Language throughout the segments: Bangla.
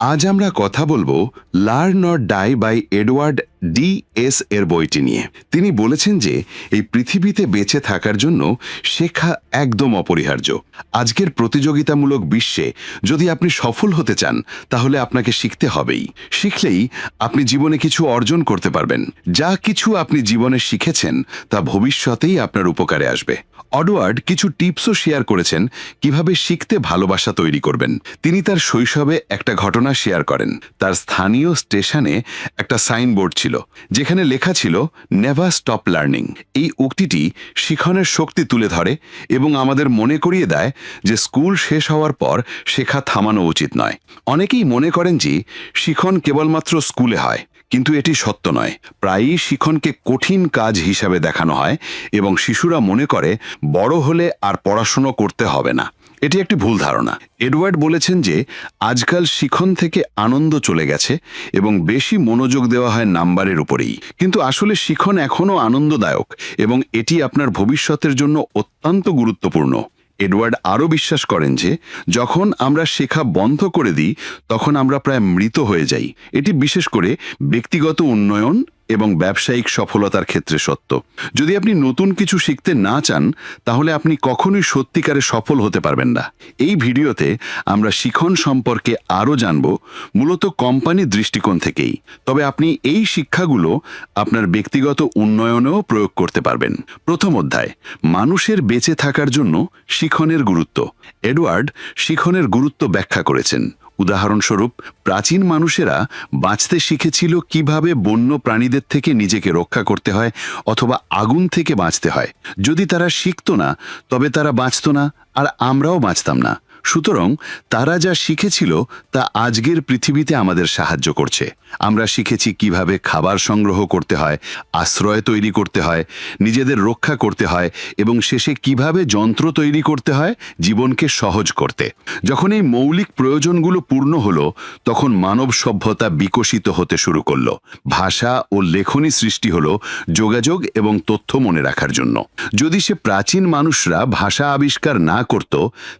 আজ আমরা কথা বলব learn not die by Edward D S এর বইটি নিয়ে। তিনি বলেছেন যে, এই পৃথিবীতে বেঁচে থাকার জন্য শেখা একদম অপরিহার্য। আজকের প্রতিযোগিতামূলক বিশ্বে যদি আপনি সফল হতে চান, তাহলে আপনাকে শিখতে হবেই। শিখলেই আপনি জীবনে কিছু অর্জন করতে পারবেন। যা কিছু আপনি জীবনে শিখেছেন, তা ভবিষ্যতেই আপনার উপকারে আসবে। অডওয়ার্ড কিছু টিপসও শেয়ার করেছেন কীভাবে শিখতে ভালোবাসা তৈরি করবেন। তিনি তার শৈশবে একটা ঘটনা শেয়ার করেন। তার স্থানীয় স্টেশনে একটা সাইনবোর্ড ছিল। যেখানে লেখা ছিল নেভার স্টপ লার্নিং এই উক্তিটি শিখনের শক্তি তুলে ধরে এবং আমাদের মনে করিয়ে দেয় যে স্কুল শেষ হওয়ার পর শেখা থামানো উচিত নয়। অনেকেই মনে করেন যে শিখন কেবলমাত্র স্কুলে হয়, কিন্তু এটি সত্য নয়। প্রায়ই শিখনকে কঠিন কাজ হিসাবে দেখানো হয় এবং শিশুরা মনে করে বড় হলে আর পড়াশুনো করতে হবে না। এটি একটি ভুল ধারণা। এডওয়ার্ড বলেছেন যে, আজকাল শিখন থেকে আনন্দ চলে গেছে এবং বেশি মনোযোগ দেওয়া হয় নাম্বারের উপরেই। কিন্তু আসলে শিখন এখনও আনন্দদায়ক এবং এটি আপনার ভবিষ্যতের জন্য অত্যন্ত গুরুত্বপূর্ণ। এডওয়ার্ড আরও বিশ্বাস করেন যে, যখন আমরা শেখা বন্ধ করে দিই, তখন আমরা প্রায় মৃত হয়ে যাই। এটি বিশেষ করে ব্যক্তিগত উন্নয়ন এবং ব্যবসায়িক সফলতার ক্ষেত্রে সত্য। যদি আপনি নতুন কিছু শিখতে না চান, তাহলে আপনি কখনোই সত্যিকারে সফল হতে পারবেন না। এই ভিডিওতে আমরা শিখন সম্পর্কে আরও জানব, মূলত কোম্পানির দৃষ্টিকোণ থেকেই। তবে আপনি এই শিক্ষাগুলো আপনার ব্যক্তিগত উন্নয়নেও প্রয়োগ করতে পারবেন। প্রথম অধ্যায়, মানুষের বেঁচে থাকার জন্য শিখনের গুরুত্ব। এডওয়ার্ড শিখনের গুরুত্ব ব্যাখ্যা করেছেন। উদাহরণস্বরূপ, প্রাচীন মানুষেরা বাঁচতে শিখেছিল কীভাবে বন্য প্রাণীদের থেকে নিজেকে রক্ষা করতে হয় অথবা আগুন থেকে বাঁচতে হয়। যদি তারা শিখত না, তবে তারা বাঁচত না, আর আমরাও বাঁচতাম না। সুতরাং তারা যা শিখেছিল তা আজকের পৃথিবীতে আমাদের সাহায্য করছে। আমরা শিখেছি কীভাবে খাবার সংগ্রহ করতে হয়, আশ্রয় তৈরি করতে হয়, নিজেদের রক্ষা করতে হয় এবং শেষে কীভাবে যন্ত্র তৈরি করতে হয়, জীবনকে সহজ করতে। যখন এই মৌলিক প্রয়োজনগুলো পূর্ণ হলো, তখন মানব সভ্যতা বিকশিত হতে শুরু করল। ভাষা ও লেখনী সৃষ্টি হলো যোগাযোগ এবং তথ্য মনে রাখার জন্য। যদি সে প্রাচীন মানুষরা ভাষা আবিষ্কার না করত,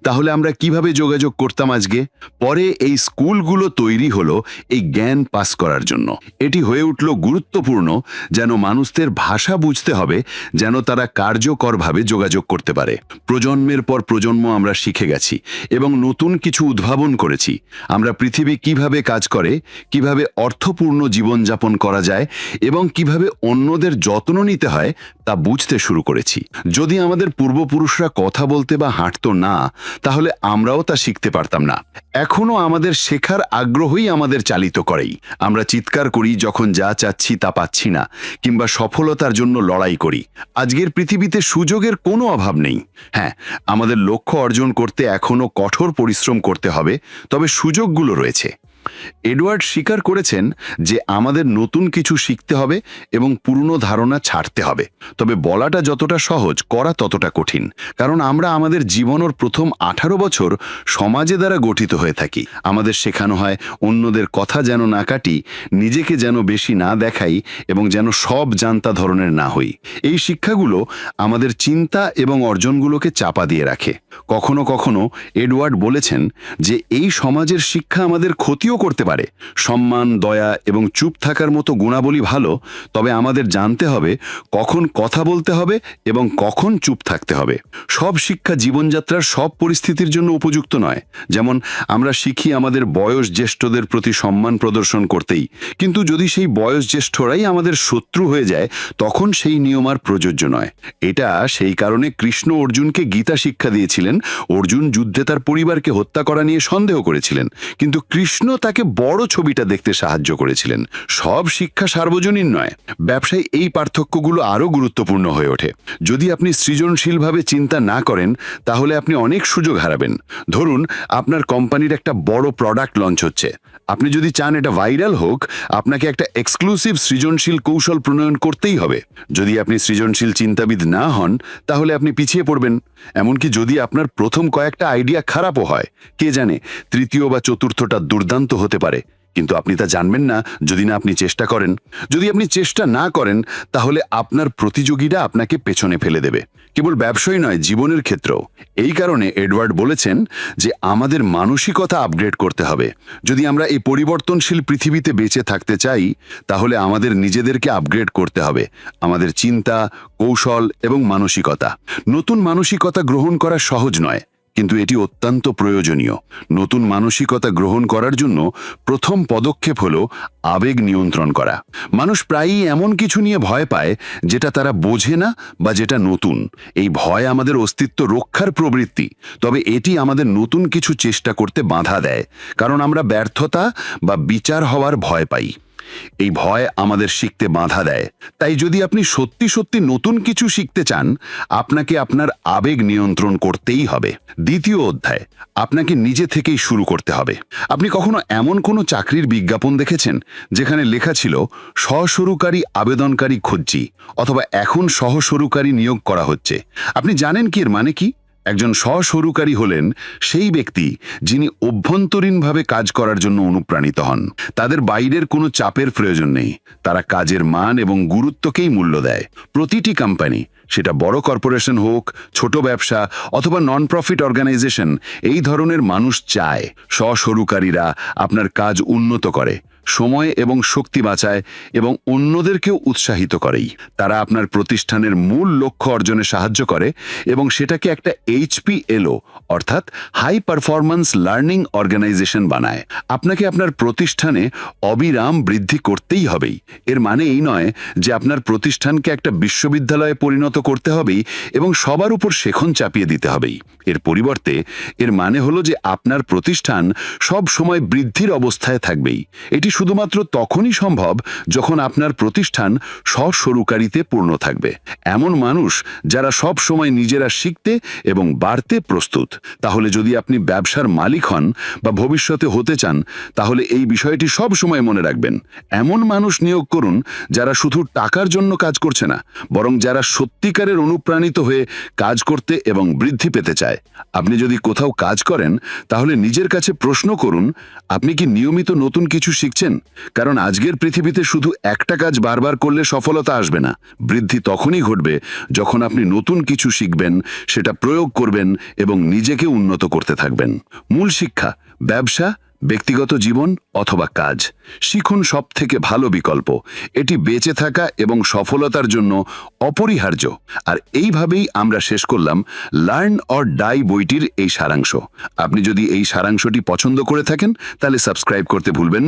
তাহলে আমরা কীভাবে যোগাযোগ করতাম আজকে? পরে এই স্কুলগুলো তৈরি হলো এই জ্ঞান পাস করার জন্য। এটি হয়ে উঠল গুরুত্বপূর্ণ যেন মানুষদের ভাষা বুঝতে হবে, যেন তারা কার্যকরভাবে যোগাযোগ করতে পারে। প্রজন্মের পর প্রজন্ম আমরা শিখে গেছি এবং নতুন কিছু উদ্ভাবন করেছি। আমরা পৃথিবী কীভাবে কাজ করে, কীভাবে অর্থপূর্ণ জীবনযাপন করা যায় এবং কীভাবে অন্যদের যত্ন নিতে হয় তা বুঝতে শুরু করেছি। যদি আমাদের পূর্বপুরুষরা কথা বলতে বা হাঁটতো না, তাহলে আমরাও তা শিখতে পারতাম না। এখনও আমাদের শেখার আগ্রহই আমাদের চালিত করেই। আমরা চিৎকার করি, যখন যা চাচ্ছি তা পাচ্ছি না, কিংবা সফলতার জন্য লড়াই করি। আজকের পৃথিবীতে সুযোগের কোনো অভাব নেই। হ্যাঁ আমাদের লক্ষ্য অর্জন করতে এখনও কঠোর পরিশ্রম করতে হবে, তবে সুযোগগুলো রয়েছে। এডওয়ার্ড স্বীকার করেছেন যে আমাদের নতুন কিছু শিখতে হবে এবং পুরনো ধারণা ছাড়তে হবে। তবে বলাটা যতটা সহজ, করা ততটা কঠিন। কারণ আমরা আমাদের জীবনের প্রথম আঠারো বছর সমাজে দ্বারা গঠিত হয়ে থাকি। আমাদের শেখানো হয়, অন্যদের কথা যেন না কাটি, নিজেকে যেন বেশি না দেখাই এবং যেন সব জানতা ধরনের না হই। এই শিক্ষাগুলো আমাদের চিন্তা এবং অর্জনগুলোকে চাপা দিয়ে রাখে। কখনো কখনো এডওয়ার্ড বলেছেন যে এই সমাজের শিক্ষা আমাদের ক্ষতিও করতে পারে। সম্মান, দয়া এবং চুপ থাকার মতো গুণাবলী ভালো, তবে আমাদের জানতে হবে কখন কথা বলতে হবে এবং কখন চুপ থাকতে হবে। সব শিক্ষা জীবনযাত্রার সব পরিস্থিতির জন্য উপযুক্ত নয়। যেমন, আমরা শিখি আমাদের বয়স জ্যেষ্ঠদের প্রতি সম্মান প্রদর্শন করতেই। কিন্তু যদি সেই বয়স জ্যেষ্ঠরাই আমাদের শত্রু হয়ে যায়, তখন সেই নিয়ম আর প্রযোজ্য নয়। এটা সেই কারণে কৃষ্ণ অর্জুনকে গীতা শিক্ষা দিয়েছিলেন। অর্জুন যুদ্ধে তার পরিবারকে হত্যা করা নিয়ে সন্দেহ করেছিলেন। কিন্তু কৃষ্ণ তাকে বড় ছবিটা দেখতে সাহায্য করেছিলেন। সব শিক্ষা সার্বজনীন নয়, ব্যবসায় এই পার্থক্যগুলো আরও গুরুত্বপূর্ণ হয়ে ওঠে। যদি আপনি সৃজনশীলভাবে চিন্তা না করেন, তাহলে আপনি অনেক সুযোগ হারাবেন। ধরুন, আপনার কোম্পানির একটা বড় প্রোডাক্ট লঞ্চ হচ্ছে। আপনি যদি চান এটা ভাইরাল হোক, আপনাকে একটা এক্সক্লুসিভ সৃজনশীল কৌশল প্রণয়ন করতেই হবে। যদি আপনি সৃজনশীল চিন্তাবিদ না হন, তাহলে আপনি পিছিয়ে পড়বেন। এমনকি যদি আপনার প্রথম কয়েকটা আইডিয়া খারাপও হয়, কে জানে, তৃতীয় বা চতুর্থটা দুর্দান্ত হতে পারে। কিন্তু আপনি তা জানবেন না যদি না আপনি চেষ্টা করেন। যদি আপনি চেষ্টা না করেন, তাহলে আপনার প্রতিযোগীরা আপনাকে পেছনে ফেলে দেবে। কেবল ব্যবসায় নয়, জীবনের ক্ষেত্রেও। এই কারণে এডওয়ার্ড বলেছেন যে আমাদের মানসিকতা আপগ্রেড করতে হবে। যদি আমরা এই পরিবর্তনশীল পৃথিবীতে বেঁচে থাকতে চাই, তাহলে আমাদের নিজেদেরকে আপগ্রেড করতে হবে। আমাদের চিন্তা, কৌশল এবং মানসিকতা। নতুন মানসিকতা গ্রহণ করা সহজ নয়। কিন্তু এটি অত্যন্ত প্রয়োজনীয়। নতুন মানসিকতা গ্রহণ করার জন্য প্রথম পদক্ষেপ হল আবেগ নিয়ন্ত্রণ করা। মানুষ প্রায়ই এমন কিছু নিয়ে ভয় পায় যেটা তারা বোঝে না বা যেটা নতুন। এই ভয় আমাদের অস্তিত্ব রক্ষার প্রবৃত্তি, তবে এটি আমাদের নতুন কিছু চেষ্টা করতে বাধা দেয়, কারণ আমরা ব্যর্থতা বা বিচার হওয়ার ভয় পাই। এই ভয় আমাদের শিখতে বাধা দেয়। তাই যদি আপনি সত্যি সত্যি নতুন কিছু শিখতে চান, আপনাকে আপনার আবেগ নিয়ন্ত্রণ করতেই হবে। দ্বিতীয় অধ্যায়, আপনাকে নিজে থেকেই শুরু করতে হবে। আপনি কখনো এমন কোনো চাকরির বিজ্ঞাপন দেখেছেন, যেখানে লেখা ছিল, সহসরুকারী আবেদনকারী খুঁজছি, অথবা, এখন সহসরুকারী নিয়োগ করা হচ্ছে আপনি জানেন কি এর মানে কি? একজন স্বশরুকারী হলেন সেই ব্যক্তি যিনি অভ্যন্তরীণভাবে কাজ করার জন্য অনুপ্রাণিত হন। তাদের বাইরের কোনো চাপের প্রয়োজন নেই। তারা কাজের মান এবং গুরুত্বকেই মূল্য দেয়। প্রতিটি কোম্পানি, সেটা বড় কর্পোরেশন হোক, ছোট ব্যবসা অথবা নন প্রফিট অর্গানাইজেশন এই ধরনের মানুষ চায় স্বশরুকারীরা আপনার কাজ উন্নত করে। সময় এবং শক্তি বাঁচায় এবং অন্যদেরকেও উৎসাহিত করেই। তারা আপনার প্রতিষ্ঠানের মূল লক্ষ্য অর্জনে সাহায্য করে এবং সেটাকে একটা এইচপি এলো অর্থাৎ হাই পারফরম্যান্স লার্নিং অর্গানাইজেশন বানায়। আপনাকে আপনার প্রতিষ্ঠানে অবিরাম বৃদ্ধি করতেই হবেই। এর মানে এই নয় যে আপনার প্রতিষ্ঠানকে একটা বিশ্ববিদ্যালয়ে পরিণত করতে হবেই এবং সবার উপর শেখন চাপিয়ে দিতে হবেই। এর পরিবর্তে এর মানে হলো যে আপনার প্রতিষ্ঠান সব সময় বৃদ্ধির অবস্থায় থাকবেই। এটি শুধুমাত্র তখনই সম্ভব যখন আপনার প্রতিষ্ঠান স্বশরুকারিতে পূর্ণ থাকবে। এমন মানুষ যারা সব সময় নিজেরা শিখতে এবং বাড়তে প্রস্তুত। তাহলে যদি আপনি ব্যবসার মালিক হন বা ভবিষ্যতে হতে চান, তাহলে এই বিষয়টি সব সময় মনে রাখবেন। এমন মানুষ নিয়োগ করুন যারা শুধু টাকার জন্য কাজ করছে না, বরং যারা সত্যিকারের অনুপ্রাণিত হয়ে কাজ করতে এবং বৃদ্ধি পেতে চায়। আপনি যদি কোথাও কাজ করেন, তাহলে নিজের কাছে প্রশ্ন করুন, আপনি কি নিয়মিত নতুন কিছু শিখছেন? কারণ আজকের পৃথিবীতে শুধু একটা কাজ বারবার করলে সফলতা আসবে না। বৃদ্ধি তখনই ঘটবে যখন আপনি নতুন কিছু শিখবেন, সেটা প্রয়োগ করবেন এবং নিজেকে উন্নত করতে থাকবেন। মূল শিক্ষা, ব্যবসা, ব্যক্তিগত জীবন অথবা কাজ। শিখুন সব থেকে ভালো বিকল্প। এটি বেঁচে থাকা এবং সফলতার জন্য অপরিহার্য। আর এইভাবেই আমরা শেষ করলাম লার্ন অর ডাই বইটির এই সারাংশ। আপনি যদি এই সারাংশটি পছন্দ করে থাকেন, তাহলে সাবস্ক্রাইব করতে ভুলবেন না।